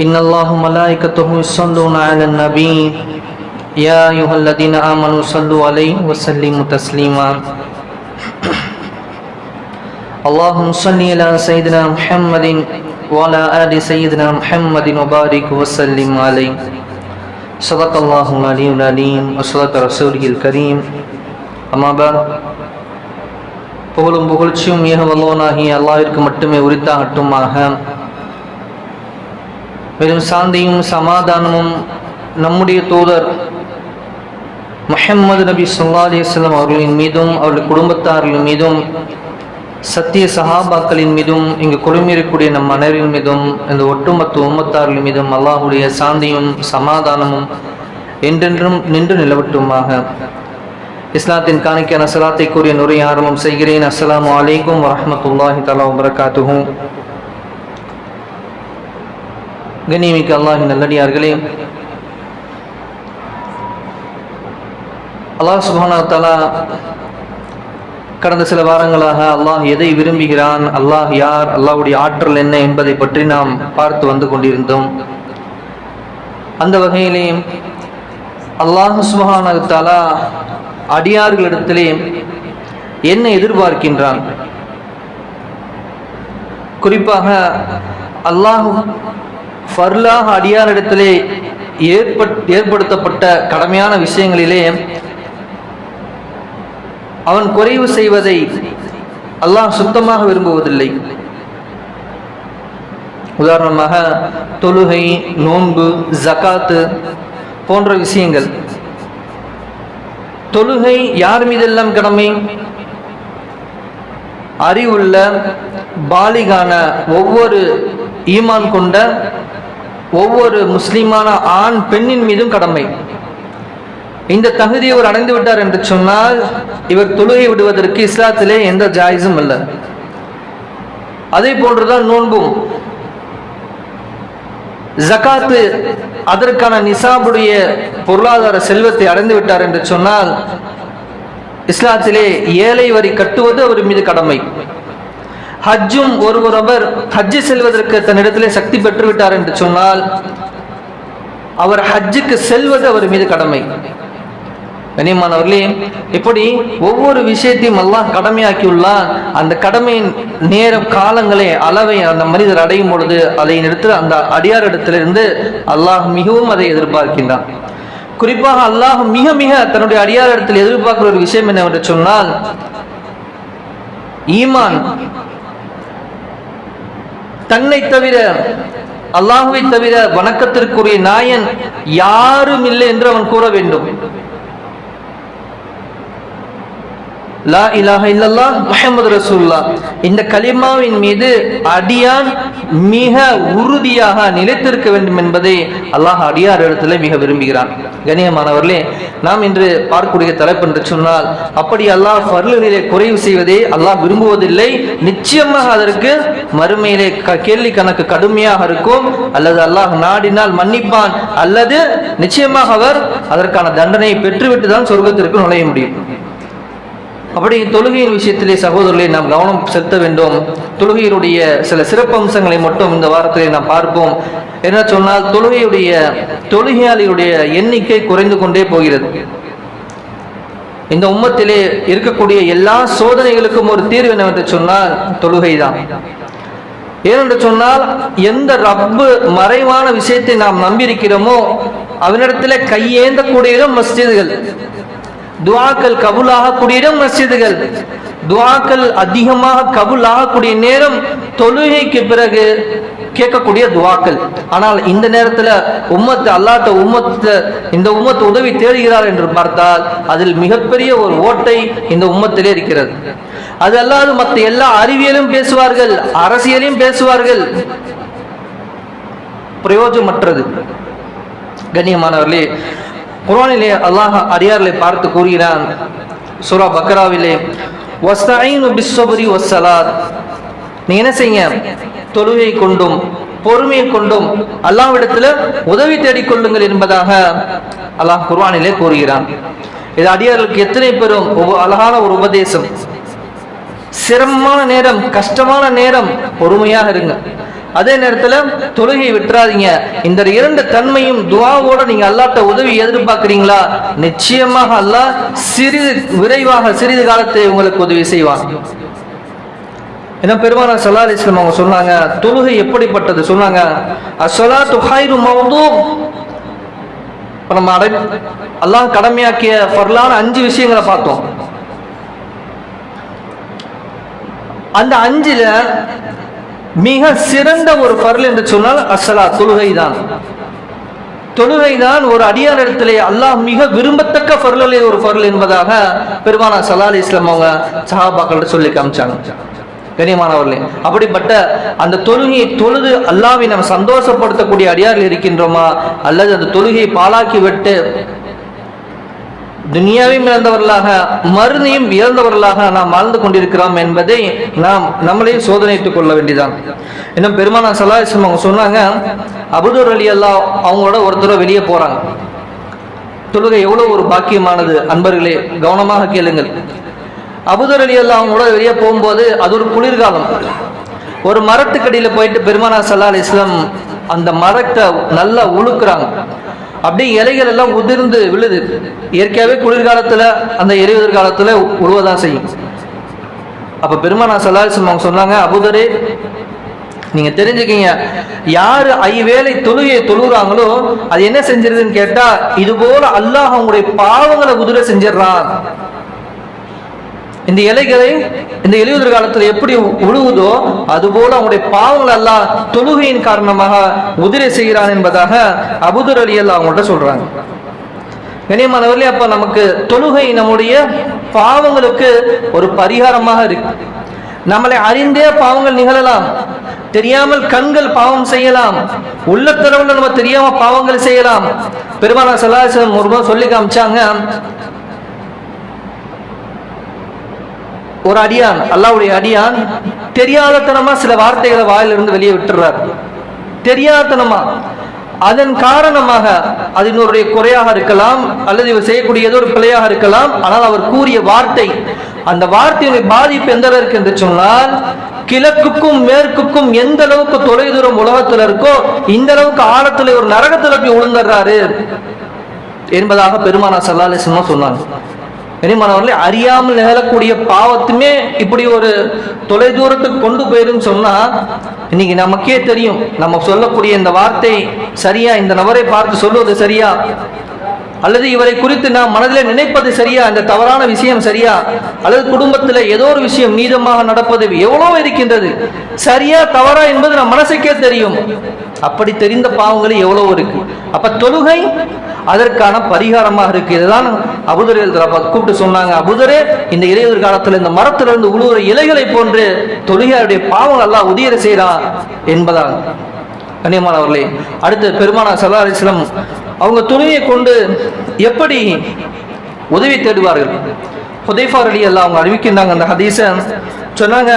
إن الله ملائكته يصلون على النبي يا أيها الذين آمنوا صلوا عليه وسلموا تسليما اللهم صل على سيدنا محمد وعلى آل سيدنا محمد وبارك وسلم عليه صدق الله العلي العليم وصدق رسوله الكريم أما بعد புகழும் புகழ்ச்சியும் மிக வல்லவனாகிய அல்லாவிற்கு மட்டுமே உரித்தாகட்டுமாக மேலும் சாந்தியும் சமாதானமும் நம்முடைய தூதர் முஹம்மது நபி சொல்லா அலிஸ்லாம் அவர்களின் மீதும் அவருடைய குடும்பத்தார்கள் மீதும் சத்திய சஹாபாக்களின் மீதும் இங்கு குழுமியிருக்கக்கூடிய நம் மன்னரின் மீதும் இந்த ஒட்டுமொத்த உம்மத்தார்கள் மீதும் அல்லாஹுடைய சாந்தியும் சமாதானமும் என்றென்றும் நின்று நிலவட்டுமாக. இஸ்லாத்தின் காணிக்கான சலாத்தை கூறிய நுரை ஆரம்பம் செய்கிறேன். அஸ்லாம் அலைக்கும் வரமத்துல்லாஹி தலா வரகாத்துகும் கண்ணியமிக்க அல்லாஹின் நல்லடியார்களே. அல்லாஹ் சுபானா தலா கடந்த சில வாரங்களாக அல்லாஹ் எதை விரும்புகிறான் அல்லாஹ் யார் அல்லாஹுடைய ஆற்றல் என்ன என்பதை பற்றி நாம் பார்த்து வந்து கொண்டிருந்தோம். அந்த வகையிலே அல்லாஹ் சுபஹான தலா அடியார்களிடத்திலே என்ன எதிர்பார்க்கின்றான்? குறிப்பாக அல்லாஹ் ஃபர்லாக அடியாரிடத்திலே ஏற்பட் ஏற்படுத்தப்பட்ட கடமையான விஷயங்களிலே அவன் குறைவு செய்வதை அல்லாஹ் சுத்தமாக விரும்புவதில்லை. உதாரணமாக தொழுகை நோன்பு ஜகாத்து போன்ற விஷயங்கள். தொழுகை யார் மீதெல்லாம் கடமை? அறிவுள்ள பாலிகான ஒவ்வொரு ஈமான் கொண்ட ஒவ்வொரு முஸ்லீமான ஆண் பெண்ணின் மீதும் கடமை. இந்த தகுதியை இவர் அடைந்து விட்டார் என்று சொன்னால் இவர் தொழுகை விடுவதற்கு இஸ்லாத்திலே எந்த ஜாயிஸும் அல்ல அதே போன்றுதான் நோன்பும். ஜகாத்து அதற்கான நிசாபுடைய பொருளாதார செல்வத்தை அடைந்து விட்டார் என்று சொன்னால் இஸ்லாத்திலே ஏழை வரி கட்டுவது அவர் மீது கடமை. ஹஜ்ஜும் ஒருவர் ஹஜ்ஜு செல்வதற்கு தன்னிடத்திலே சக்தி பெற்று விட்டார் என்று சொன்னால் அவர் ஹஜ்ஜுக்கு செல்வது அவர் மீது கடமை. கனியமானவர்களே இப்படி ஒவ்வொரு விஷயத்தையும் எல்லாம் கடமையாக்கியுள்ளான். அந்த கடமையின் நேரம் காலங்களை அளவை அந்த மனிதர் அடையும் பொழுது அதை நிறுத்து அந்த அடியார் இடத்திலிருந்து அல்லாஹ் மிகவும் அதை எதிர்பார்க்கின்றான். குறிப்பாக அல்லாஹ் மிக மிக தன்னுடைய அடியார் இடத்தில் எதிர்பார்க்கிற ஒரு விஷயம் என்னவென்று சொன்னால் ஈமான். தன்னை தவிர அல்லாஹுவை தவிர வணக்கத்திற்குரிய நாயன் யாரும் இல்லை என்று அவன் கூற வேண்டும். லா இலாஹ இல்லல்லா முஹம்மது ரசூல்லா இந்த கலிமாவின் மீது அடியான் மிக உறுதியாக நிலைத்திருக்க வேண்டும் என்பதை அல்லாஹ் அடியார் இடத்துல மிக விரும்புகிறான். கணியமானவர்களே நாம் இன்று பார்க்கக்கூடிய தலைப்பு என்று சொன்னால் அப்படி அல்லாஹ் பருளநிலை குறைவு செய்வதை அல்லாஹ் விரும்புவதில்லை. நிச்சயமாக அதற்கு மறுமையிலே கேள்வி கணக்கு கடுமையாக இருக்கும். அல்லது அல்லாஹ் நாடினால் மன்னிப்பான். அல்லது நிச்சயமாக அவர் அதற்கான தண்டனையை பெற்றுவிட்டு தான் சொர்க்கத்திற்கு நுழைய முடியும். அப்படி தொழுகையின் விஷயத்திலே சகோதரர்களை நாம் கவனம் செலுத்த வேண்டும். தொழுகையினுடைய சில சிறப்பம்சங்களை மட்டும் இந்த வாரத்திலே நாம் பார்ப்போம். என்ன சொன்னால் தொழுகையுடைய தொழுகையாளியுடைய எண்ணிக்கை குறைந்து கொண்டே போகிறது. இந்த உம்மத்திலே இருக்கக்கூடிய எல்லா சோதனைகளுக்கும் ஒரு தீர்வு என்னவென்று சொன்னால் தொழுகைதான். ஏனென்று சொன்னால் எந்த ரப்பு மறைவான விஷயத்தை நாம் நம்பியிருக்கிறோமோ அவனிடத்தில் கையேந்தக்கூடியதும் மஸ்ஜிதுகள். துவாக்கள் கபுல் ஆகக்கூடிய இடம் மசிதுகள் துவாக்கள் அதிகமாக கபுல் ஆகக்கூடிய நேரம் தொழுகைக்கு பிறகு கேட்கக்கூடிய துவாக்கள். ஆனால் இந்த நேரத்துல உம்மத்து அல்லாட்ட உம்மத்து இந்த உம்மத்து உதவி தேடுகிறார் என்று பார்த்தால் அதில் மிகப்பெரிய ஒரு ஓட்டை இந்த உம்மத்திலே இருக்கிறது. அது அல்லாது மற்ற எல்லா அறிவியலும் பேசுவார்கள் அரசியலையும் பேசுவார்கள். பிரயோஜனமற்றது. கண்ணியமானவர்களே குரானிலே அல்லாஹ் அடியார்களை பார்த்து கூறுகிறான். சூரா பக்ராவிலே வஸ்தஈனு பிஸ்ஸப்ரி வஸ்ஸலாத். நீ என்ன செய்யுங்க? தொழுகை கொண்டும் பொறுமையை கொண்டும் அல்லாஹ்விடத்துல உதவி தேடிக்கொள்ளுங்கள் என்பதாக அல்லாஹ் குர்வானிலே கூறுகிறான். இது அடியார்களுக்கு எத்தனை பெரும் அழகான ஒரு உபதேசம். சிரமமான நேரம் கஷ்டமான நேரம் பொறுமையாக இருங்க. அதே நேரத்துல தொழுகை விட்டுறாதீங்க. இந்த இரண்டு தன்மையும் துவாவோட நீங்க அல்லாட்ட உதவி எதிர்பார்க்குறீங்களா? நிச்சயமாக அல்லாஹ் சிறிது விரைவாக சிறிது காலத்தை உங்களுக்கு உதவி செய்வான். ஏன்னா பெருமானா சல்லா அலிஸ்லம் அவங்க சொன்னாங்க தொழுகை எப்படிப்பட்டது? சொன்னாங்க அசலா துஹாயிரு மௌதூம் இப்போ நம்ம அடை அல்லாஹ் கடமையாக்கிய ஃபர்லான அஞ்சு விஷயங்களை பார்த்தோம். அந்த அஞ்சுல மிக சிறந்த ஒரு பரல் என்று சொன்னால் அஸ்ஸலா தொழுகை தான் தொழுகை தான் ஒரு அடியார் இடத்திலே அல்லாஹ் மிக விரும்பத்தக்க பருளிலே ஒரு பருள் என்பதாக பெருமானா சலாலி அலி இஸ்லாம் அவங்க சஹாபாக்கள் சொல்லி காமிச்சாங்க. கனியமானவர்களே அப்படிப்பட்ட அந்த தொழுகையை தொழுது அல்லாவை நம்ம சந்தோஷப்படுத்தக்கூடிய அடியார்கள் இருக்கின்றோமா? அல்லது அந்த தொழுகையை பாலாக்கி விட்டு துனியாவையும் இழந்தவர்களாக மருந்தையும் இழந்தவர்களாக நாம் வாழ்ந்து கொண்டிருக்கிறோம் என்பதை நாம் நம்மளே சோதனைத்துக் கொள்ள வேண்டியதான் இன்னும் பெருமானா சலாஹம் அவங்க சொன்னாங்க அபுதூர் அலி அல்லா அவங்களோட ஒருத்தர வெளியே போறாங்க. தொழுகை எவ்வளவு ஒரு பாக்கியமானது அன்பர்களே கவனமாக கேளுங்கள். அபுதூர் அலி அல்லா அவங்களோட வெளியே போகும்போது அது ஒரு குளிர்காலம். ஒரு மரத்துக்கடியில் போயிட்டு பெருமானா சல்லா அலி இஸ்லாம் அந்த மரத்தை நல்லா உழுக்குறாங்க. அப்படியே இலைகள் எல்லாம் உதிர்ந்து விழுது. இயற்கையாகவே குளிர்காலத்தில் அந்த எரிவதர் காலத்தில் உருவதான் செய்யும். அப்போ பெருமானா சல்லா அவங்க சொன்னாங்க அபுதரே நீங்க தெரிஞ்சுக்கீங்க யாரு ஐவேளை தொழுகையை தொழுகிறாங்களோ அது என்ன செஞ்சிருதுன்னு கேட்டா இது போல அல்லாஹ் அவங்களுடைய பாவங்களை குதிரை செஞ்சிடறான். இந்த இலைகளை இந்த இலையுதிர் காலத்துல எப்படி உழுவுதோ அதுபோல அவங்களுடைய பாவங்கள் எல்லாம் தொழுகையின் காரணமாக உதிரை செய்கிறான் என்பதாக அபுதர் அலி அல்லா அவங்கள்ட்ட சொல்றாங்க. கனியமானவர்களே அப்ப நமக்கு தொழுகை நம்முடைய பாவங்களுக்கு ஒரு பரிகாரமாக இருக்கு. நம்மளை அறிந்தே பாவங்கள் நிகழலாம். தெரியாமல் கண்கள் பாவம் செய்யலாம். உள்ளத்தரவுல நம்ம தெரியாம பாவங்கள் செய்யலாம். பெருமானா சலாசம் ஒரு சொல்லி காமிச்சாங்க. ஒரு அடியான் அல்லாவுடைய அடியான் தெரியாதத்தனமா சில வார்த்தைகளை வாயிலிருந்து வெளியே விட்டுறார் தெரியாதத்தனமா. அதன் காரணமாக அது இன்னொருடைய குறையாக இருக்கலாம் அல்லது இவர் செய்யக்கூடிய ஏதோ ஒரு பிழையாக இருக்கலாம் ஆனால் அவர் கூறிய வார்த்தை அந்த வார்த்தையுடைய பாதிப்பு எந்த அளவுக்கு என்று சொன்னால் கிழக்குக்கும் மேற்குக்கும் எந்த அளவுக்கு தொலைதூரம் உலகத்துல இருக்கோ இந்த அளவுக்கு ஆழத்துல ஒரு நரகத்துல போய் உழுந்துடுறாரு என்பதாக பெருமானா சல்லாலிசமா சொன்னாங்க. கனிமானவர்களே அறியாமல் நிகழக்கூடிய பாவத்துமே இப்படி ஒரு தொலை தூரத்துக்கு கொண்டு போயிரும் சொன்னா இன்னைக்கு நமக்கே தெரியும். நம்ம சொல்லக்கூடிய இந்த வார்த்தை சரியா? இந்த நபரை பார்த்து சொல்லுவது சரியா? அல்லது இவரை குறித்து நாம் மனதில் நினைப்பது சரியா? இந்த தவறான விஷயம் சரியா? அல்லது குடும்பத்தில் ஏதோ ஒரு விஷயம் மீதமாக நடப்பது எவ்வளவு இருக்கின்றது. சரியா தவறா என்பது நம் மனசுக்கே தெரியும். அப்படி தெரிந்த பாவங்கள் எவ்வளவு இருக்கு. அப்ப தொழுகை அதற்கான பரிகாரமாக இருக்கு. இதுதான் அபுதரே கூப்பிட்டு சொன்னாங்க. அபுதரே இந்த இளையவர் காலத்துல இந்த மரத்திலிருந்து உழுவுற இலைகளை போன்று தொழுகையுடைய பாவங்கள் எல்லாம் உதிர செய்கிறான் என்பதாக கண்ணியமானவர்களே அடுத்து பெருமானா சல்லா அவங்க துணியை கொண்டு எப்படி உதவி தேடுவார்கள்? ஹுதைஃபார் அலி அல்லா அவங்க அறிவிக்கின்றாங்க அந்த ஹதீசன் சொன்னாங்க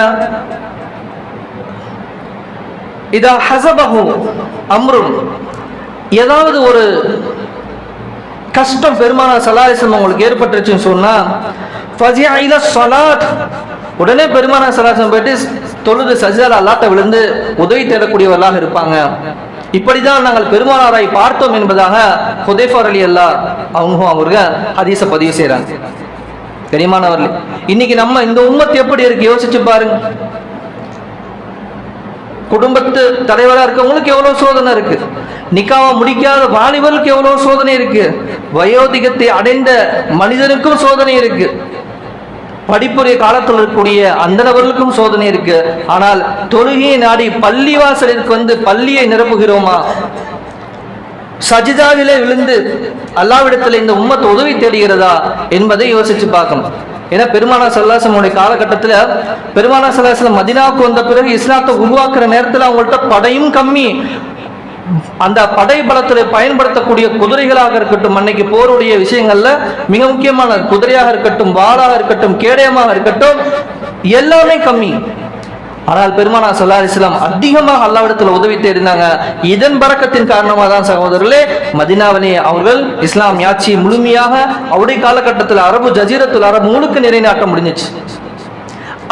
இதா ஹசபஹு அம்ருன். ஏதாவது ஒரு கஷ்டம் பெருமானார் சலாரிசம் உங்களுக்கு ஏற்பட்டுருச்சுன்னு சொன்னா உடனே பெருமானார் சலாசம் போயிட்டு தொழுது சஜிதால் அல்லாட்ட விழுந்து உதவி தேடக்கூடியவர்களாக இருப்பாங்க. இப்படிதான் நாங்கள் பெருமானாரை பார்த்தோம் என்பதாக ஹுதேஃபர் அலி அல்லா அவங்க அவருக ஹதீஸ பதிவு செய்றாங்க. பெரியமானவர்களே இன்னைக்கு நம்ம இந்த உம்மத்து எப்படி இருக்கு? யோசிச்சு பாருங்க. குடும்பத்து தலைவரா இருக்கவங்களுக்கு எவ்வளவு சோதனை இருக்கு? நிக்காவை முடிக்காத வாலிபருக்கு எவ்வளவு சோதனை இருக்கு? வயோதிகத்தை அடைந்த மனிதனுக்கும் சோதனை இருக்கு. படிப்புடைய காலத்தில் இருக்கக்கூடிய அந்த நபர்களுக்கும் சோதனை இருக்கு. ஆனால் தொழுகையை நாடி பள்ளி வாசலிற்கு வந்து பள்ளியை நிரப்புகிறோமா? சஜிதாவிலே விழுந்து அல்லாவிடத்தில் இந்த உம்மத்து உதவி தேடுகிறதா என்பதை யோசிச்சு பார்க்கணும். ஏன்னா பெருமானா சல்லாசனுடைய காலகட்டத்தில் பெருமானா சல்லாசலம் மதினாவுக்கு வந்த பிறகு இஸ்லாத்தை உருவாக்குற நேரத்தில் அவங்கள்ட்ட படையும் கம்மி. அந்த படை பலத்தில் பயன்படுத்தக்கூடிய குதிரைகளாக இருக்கட்டும் அன்னைக்கு போருடைய விஷயங்கள்ல மிக முக்கியமான குதிரையாக இருக்கட்டும் வாளாக இருக்கட்டும் கேடயமாக இருக்கட்டும் எல்லாமே கம்மி. ஆனால் பெருமானா சல்லா இஸ்லாம் அதிகமாக அல்லாவிடத்தில் உதவி தேடினாங்க. இதன் பறக்கத்தின் காரணமாக தான் சகோதரர்களே மதினாவனே அவர்கள் இஸ்லாம் யாட்சி முழுமையாக அவருடைய காலகட்டத்தில் அரபு ஜசீரத்துல் அரபு முழுக்க நிறைநாட்ட முடிஞ்சிச்சு.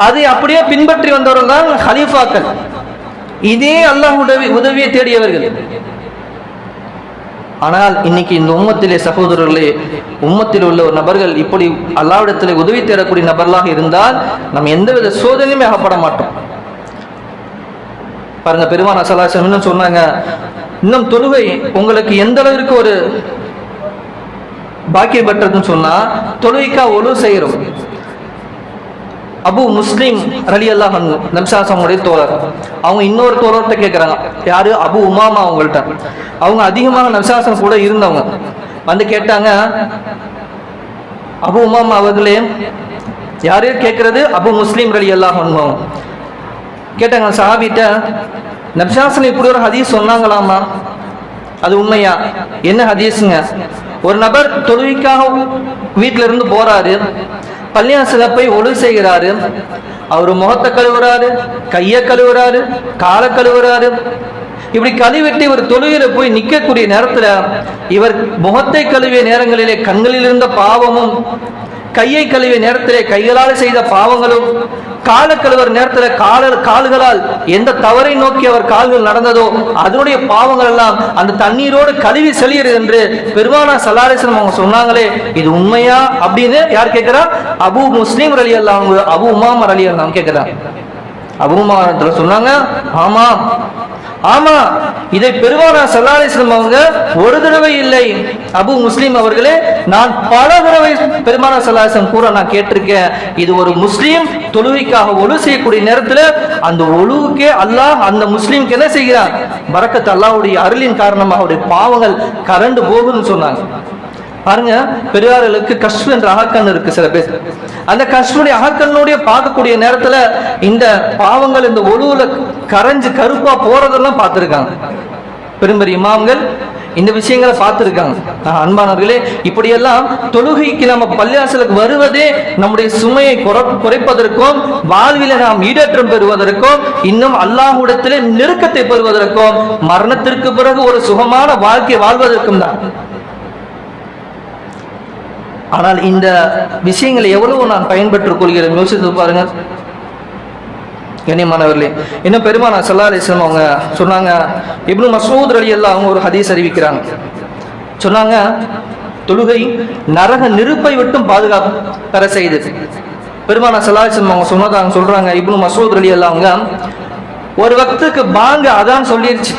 அதை அப்படியே பின்பற்றி வந்தவர்கள் தான் ஹலீஃபாக்கள். இதே அல்லாஹ் உதவி உதவியை தேடியவர்கள். ஆனால் இன்னைக்கு இந்த உம்மத்திலே சகோதரர்களே உம்மத்தில் உள்ள ஒரு நபர்கள் இப்படி அல்லாவிடத்தில் உதவி தேடக்கூடிய நபர்களாக இருந்தால் நம்ம எந்தவித சோதனையுமே அகப்பட மாட்டோம். பாருங்க பெருமான் அசலாசம் இன்னும் சொன்னாங்க இன்னும் தொழுகை உங்களுக்கு எந்த அளவிற்கு ஒரு பாக்கியம் பெற்றதுன்னு சொன்னா தொழுகைக்கா ஒழு செய்கிறோம் அபு முஸ்லீம் ரலி அல்லாஹ் நம்சாசமுடைய தோழர். அவங்க இன்னொரு தோழர்கிட்ட கேட்குறாங்க யாரு? அபு உமாமா அவங்கள்ட்ட. அவங்க அதிகமாக நம்சாசம் கூட இருந்தவங்க. வந்து கேட்டாங்க அபு உமாமா அவர்களே யாரு கேட்கறது அபு முஸ்லீம் ரலி அல்லாஹ் கேட்டாங்க சாபிட்ட நப்சாசன் இப்படி ஒரு ஹதீஸ் சொன்னாங்களாமா அது உண்மையா? என்ன ஹதீஸுங்க? ஒரு நபர் தொழுவிக்காக வீட்டில இருந்து போறாரு. பள்ளியாசல போய் ஒழு செய்கிறாரு. அவர் முகத்தை கழுவுறாரு கையை கழுவுறாரு காலை கழுவுறாரு. இப்படி கழுவிட்டு இவர் தொழுகையில போய் நிற்கக்கூடிய நேரத்துல இவர் முகத்தை கழுவிய நேரங்களிலே கண்களில் இருந்த பாவமும் கையை கழுவிய நேரத்திலே கைகளால் செய்த பாவங்களும் கால கழுவர் நேரத்தில் கால கால்களால் எந்த தவறை நோக்கி அவர் கால்கள் நடந்ததோ அதனுடைய பாவங்கள் எல்லாம் அந்த தண்ணீரோடு கழுவி செல்கிறது என்று பெருமானா சலாரேசன் அவங்க சொன்னாங்களே இது உண்மையா அப்படின்னு யார் கேட்கிறா? அபு முஸ்லீம் அலி அல்லா அபு உமாமர் அலி அல்லாம் கேட்கிறான் அபு உமாரத்துல சொன்னாங்க ஆமா ஆமா இதை பெருமானா சல்லாலிஸ்லம் அவங்க ஒரு தடவை இல்லை. அபு முஸ்லீம் அவர்களே நான் பல தடவை பெருமானா சல்லாலிஸ்லம் கூற நான் கேட்டிருக்கேன். இது ஒரு முஸ்லீம் தொழுகைக்காக ஒழு செய்யக்கூடிய நேரத்தில் அந்த ஒழுவுக்கே அல்லாஹ் அந்த முஸ்லீம்க்கு என்ன செய்கிறான்? பரக்கத்து அல்லாவுடைய அருளின் காரணமாக அவருடைய பாவங்கள் கரண்டு போகுதுன்னு சொன்னாங்க. பாருங்க பெரியார்களுக்கு கஷ்டு என்ற அகக்கண் இருக்கு சில பேர். அந்த கஷ்டனுடைய அகக்கண்ணுடைய பார்க்கக்கூடிய நேரத்துல இந்த பாவங்கள் இந்த ஒழுவுல கரைஞ்சு கருப்பா போறதெல்லாம் பார்த்துருக்காங்க. பெரும்பெரிய இமாம்கள் இந்த விஷயங்களை பார்த்துருக்காங்க. அன்பானவர்களே இப்படியெல்லாம் தொழுகைக்கு நம்ம பள்ளியாசலுக்கு வருவதே நம்முடைய சுமையை குறைப்பதற்கும் வாழ்வில நாம் ஈடேற்றம் பெறுவதற்கும் இன்னும் அல்லாஹுடத்திலே நெருக்கத்தை பெறுவதற்கும் மரணத்திற்கு பிறகு ஒரு சுகமான வாழ்க்கை வாழ்வதற்கும் தான். ஆனால் இந்த விஷயங்களை எவ்வளவு நான் பயன்பெற்றுக் கொள்கிறேன். யோசித்து பாருங்க கண்ணியமானவர்களே இன்னும் பெருமானா சல்லா அலிஸ்லாம் அவங்க சொன்னாங்க இப்னு மசூத் அலி அல்லா அவங்க ஒரு ஹதீஸ் அறிவிக்கிறாங்க. சொன்னாங்க தொழுகை நரக நெருப்பை விட்டும் பாதுகாப்பு பெற செய்து. பெருமானா சல்லா அலிஸ்லாம் அவங்க சொன்னதாங்க சொல்றாங்க இப்னு மசூத் அலி அல்லா அவங்க ஒரு வக்துக்கு பாங்க அதான் சொல்லிடுச்சு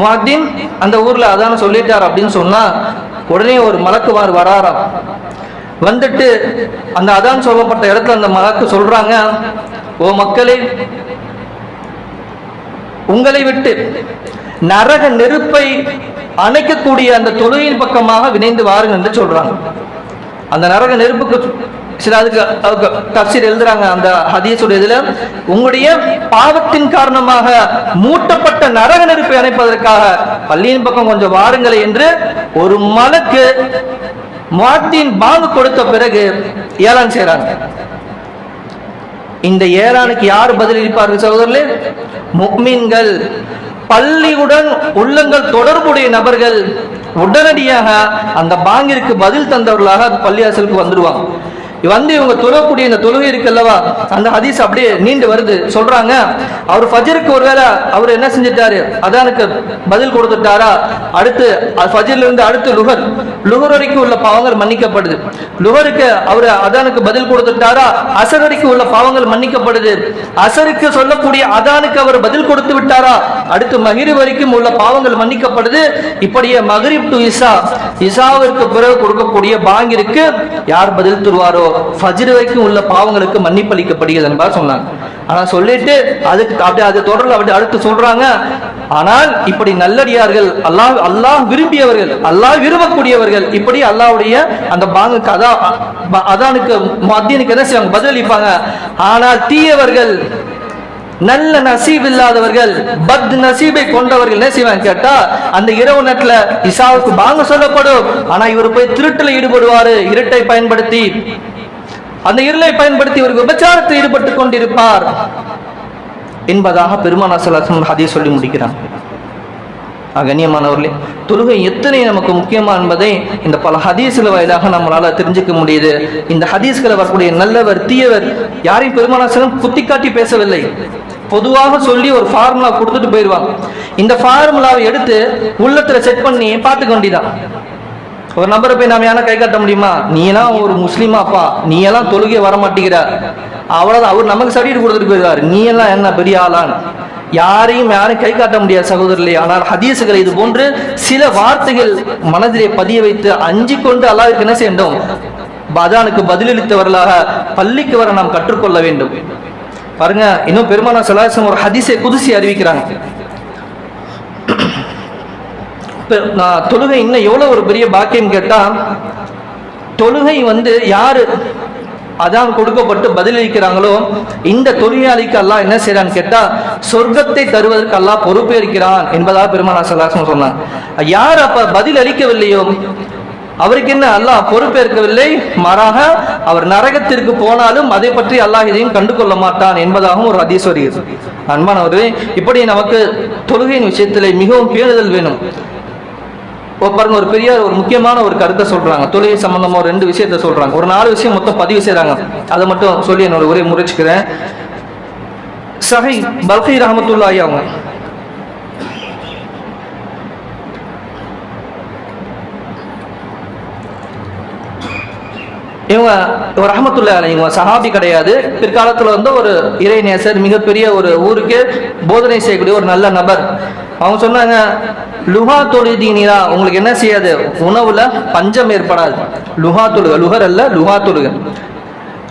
முஹத்தின் அந்த ஊர்ல அதான் சொல்லிட்டார் அப்படின்னு சொன்னா உடனே ஒரு மலக்குமார் வராராம். வந்துட்டு அந்த அதான் சொல்லப்பட்ட இடத்துல அந்த மலக்கு சொல்றாங்க ஓ மக்களே உங்களை விட்டு நரக நெருப்பை அணைக்கக்கூடிய அந்த தொழுகையின் பக்கமாக வினைந்து வாருங்க என்று சொல்றாங்க. அந்த நரக நெருப்புக்கு சில அதுக்கு தப்சீர் எழுதுறாங்க அந்த ஹதீஸோட இதுல. உங்களுடைய பாவத்தின் காரணமாக மூட்டப்பட்ட நரக நெருப்பை அணைப்பதற்காக பள்ளியின் பக்கம் கொஞ்சம் வாருங்கள் என்று ஒரு மலக்கு மாட்டின் பாங்கு கொடுத்த பிறகு ஏலான் செய்யறாங்க இந்த ஏலானுக்கு யார் பதிலளிப்பார்கள் சகோதரர்களே? முக்மீன்கள். பள்ளியுடன் உள்ளங்கள் தொடர்புடைய நபர்கள் உடனடியாக அந்த பாங்கிற்கு பதில் தந்தவர்களாக பள்ளியாசலுக்கு வந்துடுவாங்க வந்து இவங்க தொழக்கூடிய இந்த தொழுகை இருக்குல்லவா அந்த ஹதீஸ் அப்படியே நீண்டு வருது. சொல்றாங்க அவர் ஃபஜருக்கு ஒருவேளை அவர் என்ன செஞ்சிட்டாரு? அதானுக்கு பதில் கொடுத்துட்டாரா? அடுத்து ஃபஜர்ல இருந்து அடுத்து லுகர். லுகர் வரைக்கும் உள்ள பாவங்கள் மன்னிக்கப்படுது. லுகருக்கு அவர் அதானுக்கு பதில் கொடுத்துட்டாரா? அசர் வரைக்கும் உள்ள பாவங்கள் மன்னிக்கப்படுது. அசருக்கு சொல்லக்கூடிய அதானுக்கு அவர் பதில் கொடுத்து விட்டாரா? அடுத்து மகிரி வரைக்கும் உள்ள பாவங்கள் மன்னிக்கப்படுது. இப்படியே மகிரிப் டு இசா. இசாவிற்கு பிறகு கொடுக்கக்கூடிய பாங்கிற்கு யார் பதில் தருவாரோ? ஃபஜ்ர் வரைக்கும் உள்ள பாவங்களுக்கு மன்னிப்பளிக்கப்படுகிறது என்பதாக சொன்னாங்க. ஆனா சொல்லிட்டு அதுக்கு அப்படி அது தொடர்ல அப்படி அடுத்து சொல்றாங்க. ஆனால் இப்படி நல்லடியார்கள் அல்லாஹ் அல்லாஹ் விரும்பியவர்கள் அல்லாஹ் விரும்பக்கூடியவர்கள் இப்படி அல்லாவுடைய அந்த பாங்குக்கு அதா அதானுக்கு மத்தியனுக்கு என்ன செய்வாங்க? பதிலளிப்பாங்க ஆனால் தீயவர்கள் நல்ல நசீப் இல்லாதவர்கள் பத் நசீபை கொண்டவர்கள் என்ன செய்வாங்க கேட்டா அந்த இரவு நேரத்துல இசாவுக்கு பாங்க சொல்லப்படும். ஆனா இவர் போய் திருட்டுல ஈடுபடுவாரு இருட்டை பயன்படுத்தி. அந்த இருளை பயன்படுத்தி ஒரு விபச்சாரத்தில் ஈடுபட்டு கொண்டிருப்பார். என்பதாக பெருமானா சலாசம் ஹதீஸ் சொல்லி முடிக்கிறான். கண்ணியமானவர்களே தொழுகை எத்தனை நமக்கு முக்கியமா என்பதை இந்த பல ஹதீஸ்கள் வாயிலாக நம்மளால தெரிஞ்சுக்க முடியுது. இந்த ஹதீஸ்களை வரக்கூடிய நல்லவர் தீயவர் யாரையும் பெருமானாசனம் குத்தி காட்டி பேசவில்லை. பொதுவாக சொல்லி ஒரு ஃபார்முலா கொடுத்துட்டு போயிடுவாங்க இந்த ஃபார்முலாவை எடுத்து உள்ளத்துல செட் பண்ணி பார்த்துக்க வேண்டியதான் ஒரு நபரை போய் நாம ஏன்னா கை காட்ட முடியுமா? நீ எல்லாம் ஒரு முஸ்லீமாப்பா. நீ எல்லாம் தொழுகை வர மாட்டேங்கிற அவ்வளவுதான். அவர் நமக்கு சர்டிஃபிகேட் கொடுத்துட்டு போயிருவாரு நீ எல்லாம் என்ன பெரிய ஆளான்? யாரையும் யாரும் கை காட்ட முடியாது சகோதரர்களே. ஆனால் ஹதீசுகளை இது போன்று சில வார்த்தைகள் மனதிலே பதிய வைத்து அஞ்சு கொண்டு அல்லாவிற்கு என்ன செய்யணும்? பதானுக்கு பதிலளித்தவர்களாக பள்ளிக்கு வர நாம் கற்றுக்கொள்ள வேண்டும். பாருங்க இன்னும் பெருமானா சலாசம் ஒரு ஹதீசை குதிசி அறிவிக்கிறாங்க. தொழுகை இன்னும் எவ்வளவு ஒரு பெரிய பாக்கியம் கேட்டால் தொழுகை வந்து யாரு அதான் கொடுக்கப்பட்டு பதிலளிக்கிறாங்களோ இந்த தொழிலாளிக்கு அல்லாஹ் என்ன செய்யறான்னு கேட்டா சொர்க்கத்தை தருவதற்கு அல்லாஹ் பொறுப்பேற்கிறான் என்பதாக பெருமானா சொன்னாங்க யார் அப்ப பதில் அளிக்கவில்லையோ அவருக்கு என்ன அல்லாஹ் பொறுப்பேற்கவில்லை? மாறாக அவர் நரகத்திற்கு போனாலும் அதை பற்றி அல்லாஹ் இதையும் கண்டு கொள்ள மாட்டான் என்பதாகவும் ஒரு அதிசயம் அன்பானவர்களே இப்படி நமக்கு தொழுகையின் விஷயத்திலே மிகவும் பேணுதல் வேணும். பாருங்க ஒரு பெரிய ஒரு முக்கியமான ஒரு கருத்தை சொல்றாங்க. தொழில் சம்பந்தமா ரெண்டு விஷயத்த சொல்றாங்க. ஒரு நாலு விஷயம் மொத்தம் பதிவு செய்யறாங்க அதை மட்டும் சொல்லி என்னோட உரை முறைச்சுக்கிறேன் சஹை பல்கை ரஹமத்துல்லாஹி அவங்க. இவங்க ஒரு அஹமத்துல்லா இவங்க சஹாபி கிடையாது. பிற்காலத்தில் வந்து ஒரு இறைநேசர் மிகப்பெரிய ஒரு ஊருக்கு போதனை செய்யக்கூடிய ஒரு நல்ல நபர். அவங்க சொன்னாங்க லுஹா தொழுதீனிரா உங்களுக்கு என்ன செய்யாது? உணவுல பஞ்சம் ஏற்படாது. லுஹா தொழுக லுகர் அல்ல லுஹா தொழுக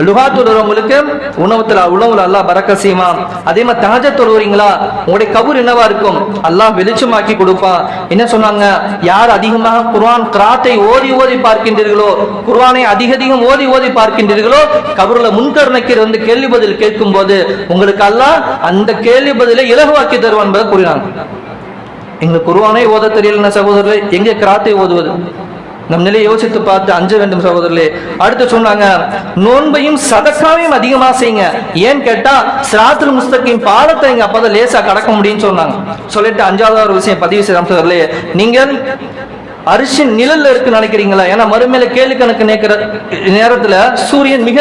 லுஹா தொழுறவங்களுக்கு உணவுத்துல உணவுல அல்லா பறக்க செய்யுமா அதே மாதிரி தாஜா தொழுவுறீங்களா? உங்களுடைய கபூர் என்னவா இருக்கும்? அல்லாஹ் வெளிச்சமாக்கி கொடுப்பான் என்ன சொன்னாங்க? யார் அதிகமாக குர்ஆன் கிராத்தை ஓதி ஓதி பார்க்கின்றீர்களோ குர்ஆனை அதிக அதிகம் ஓதி ஓதி பார்க்கின்றீர்களோ கபூர்ல முன்கருணைக்கு வந்து கேள்வி பதில் கேட்கும் போது உங்களுக்கு அல்லாஹ் அந்த கேள்வி பதிலை இலகுவாக்கி தருவான் என்பதை கூறினாங்க. எங்களுக்கு குருவானே ஓத தெரியலன சகோதரர்களே. எங்கே கிராத்தை ஓதுவது? நம் நிலையை யோசித்து பார்த்து அஞ்ச வேண்டும் சகோதரர்களே. அடுத்து சொன்னாங்க நோன்பையும் சதக்காவையும் அதிகமா செய்யுங்க. ஏன்னு கேட்டா சிராத்துல முஸ்தகின் பாலத்தை இங்க அப்பதான் லேசா கடக்க முடியும்னு சொன்னாங்க. சொல்லிட்டு அஞ்சாவது ஒரு விஷயம் பதிவு செய்யலாம் சகோதரர்களே. நீங்கள் அரிசின் நிழல்ல இருக்கு நினைக்கிறீங்களா? ஏன்னா மறுமையில கேள்வி கணக்கு நேக்கிற நேரத்துல சூரியன் மிக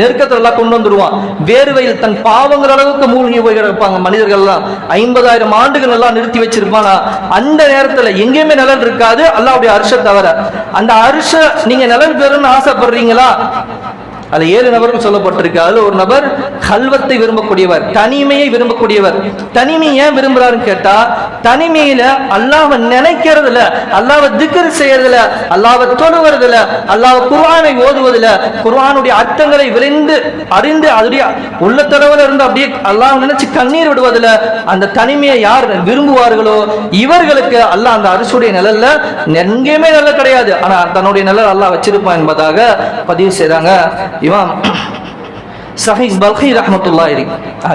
நெருக்கத்துல எல்லாம் கொண்டு வந்துருவான் வேர்வையில் தன் பாவங்கள் அளவுக்கு மூழ்கி போய் கிடப்பாங்க மனிதர்கள் எல்லாம் ஐம்பதாயிரம் ஆண்டுகள் எல்லாம் நிறுத்தி வச்சிருப்பானா? அந்த நேரத்துல எங்கேயுமே நிழல் இருக்காது. அல்லாவுடைய அரிச தவிர. அந்த அரிச நீங்க நிழல் பெறும்னு ஆசைப்படுறீங்களா? அதில் ஏழு நபரும் சொல்லப்பட்டிருக்கு. அதில் ஒரு நபர் கல்வத்தை விரும்பக்கூடியவர் தனிமையை விரும்பக்கூடியவர். தனிமை ஏன் விரும்புறாருன்னு கேட்டால் தனிமையில அல்லாவை நினைக்கிறதுல அல்லாவை திக்கர் செய்யறதுல அல்லாவை தொழுவதில் அல்லாஹ் குர்வானை ஓதுவதில் குர்வானுடைய அர்த்தங்களை விரைந்து அறிந்து அதனுடைய உள்ளத்தளவில் இருந்து அப்படியே அல்லாஹ் நினைச்சு கண்ணீர் விடுவதில் அந்த தனிமையை யார் விரும்புவார்களோ இவர்களுக்கு அல்லாஹ் அந்த அரசுடைய நிழல்ல எங்கேயுமே நல்ல கிடையாது. ஆனா தன்னுடைய நிழல் அல்லாஹ் வச்சிருப்பான் என்பதாக பதிவு செய்கிறாங்க இமாம் சஹீஸ் பல்கி ரஹமத்துல்லாஹி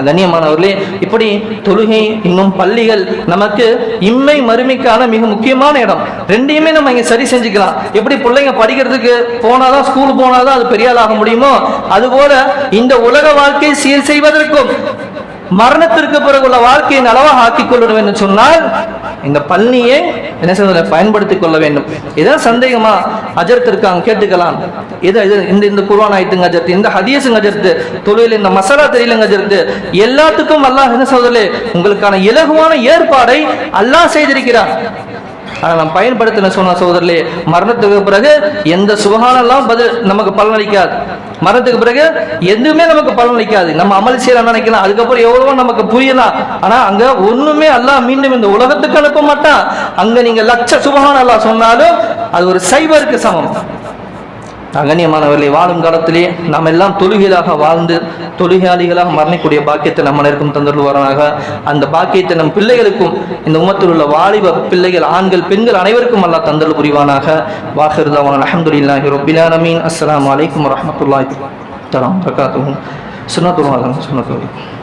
கண்ணியமானவர்களே இப்படி தொழுகை இன்னும் பள்ளிகள் நமக்கு இம்மை மறுமைக்கான மிக முக்கியமான இடம். ரெண்டையுமே நம்ம இங்கே சரி செஞ்சுக்கலாம். எப்படி பிள்ளைங்க படிக்கிறதுக்கு போனாதான் ஸ்கூல் போனாதான் அது பெரியாளாக முடியுமோ? அதுபோல இந்த உலக வாழ்க்கை சீர் செய்வதற்கும் மரணத்திற்கு பிறகு உள்ள வாழ்க்கையை நலவாக ஆக்கிக் கொள்ள வேண்டும் சொன்னால் இந்த பள்ளியை என்ன செய்வதை? பயன்படுத்திக் கொள்ள வேண்டும். இதான் சந்தேகமா? அஜர்த்திற்கு இருக்காங்க கேட்டுக்கலாம். இது இது இந்த இந்த குர்வான் ஆயிட்டுங்க அஜர்த்து இந்த ஹதியசுங்க அஜர்த்து தொழில் இந்த மசாலா தெரியலங்க அஜர்த்து எல்லாத்துக்கும் அல்லாஹ் என்ன சொல்றே உங்களுக்கான இலகுவான ஏற்பாடை அல்லாஹ் செய்திருக்கிறார் அதை நாம் பயன்படுத்தின சொன்ன சோதரிலே மரணத்துக்கு பிறகு எந்த சுபகானெல்லாம் பதில் நமக்கு பலனளிக்காது. மரணத்துக்கு பிறகு எதுவுமே நமக்கு பலனளிக்காது. நம்ம அமல் செய்யலாம் நினைக்கலாம். அதுக்கப்புறம் எவ்வளவோ நமக்கு புரியலாம். ஆனா அங்க ஒண்ணுமே அல்லாஹ் மீண்டும் இந்த உலகத்துக்கு அனுப்ப மாட்டான். அங்க நீங்க லட்ச சுபகான எல்லாம் சொன்னாலும் அது ஒரு சைபருக்கு சமம். அகண்ணியமானவர்களை வாழும் காலத்திலே நாம் எல்லாம் தொழுகையாக வாழ்ந்து தொழுகையாளிகளாக மரணிக்கூடிய பாக்கியத்தை நம்ம இருக்கும் தந்துள்ளுவாராக அந்த பாக்கியத்தை நம் பிள்ளைகளுக்கும் இந்த உமத்தில் உள்ள வாலிப பிள்ளைகள் ஆண்கள் பெண்கள் அனைவருக்கும் அல்லா தந்தல் புரிவானாக. வாஹிருதாவான அஹமதுல்லாஹி ரொபிலானமீன் அஸ்லாம் வலைக்கம் வரமத்துல்லாஹி தலாம் வரகாத்துஹும் சுனத்துல்லாஹ் சுனத்துல்லாஹ்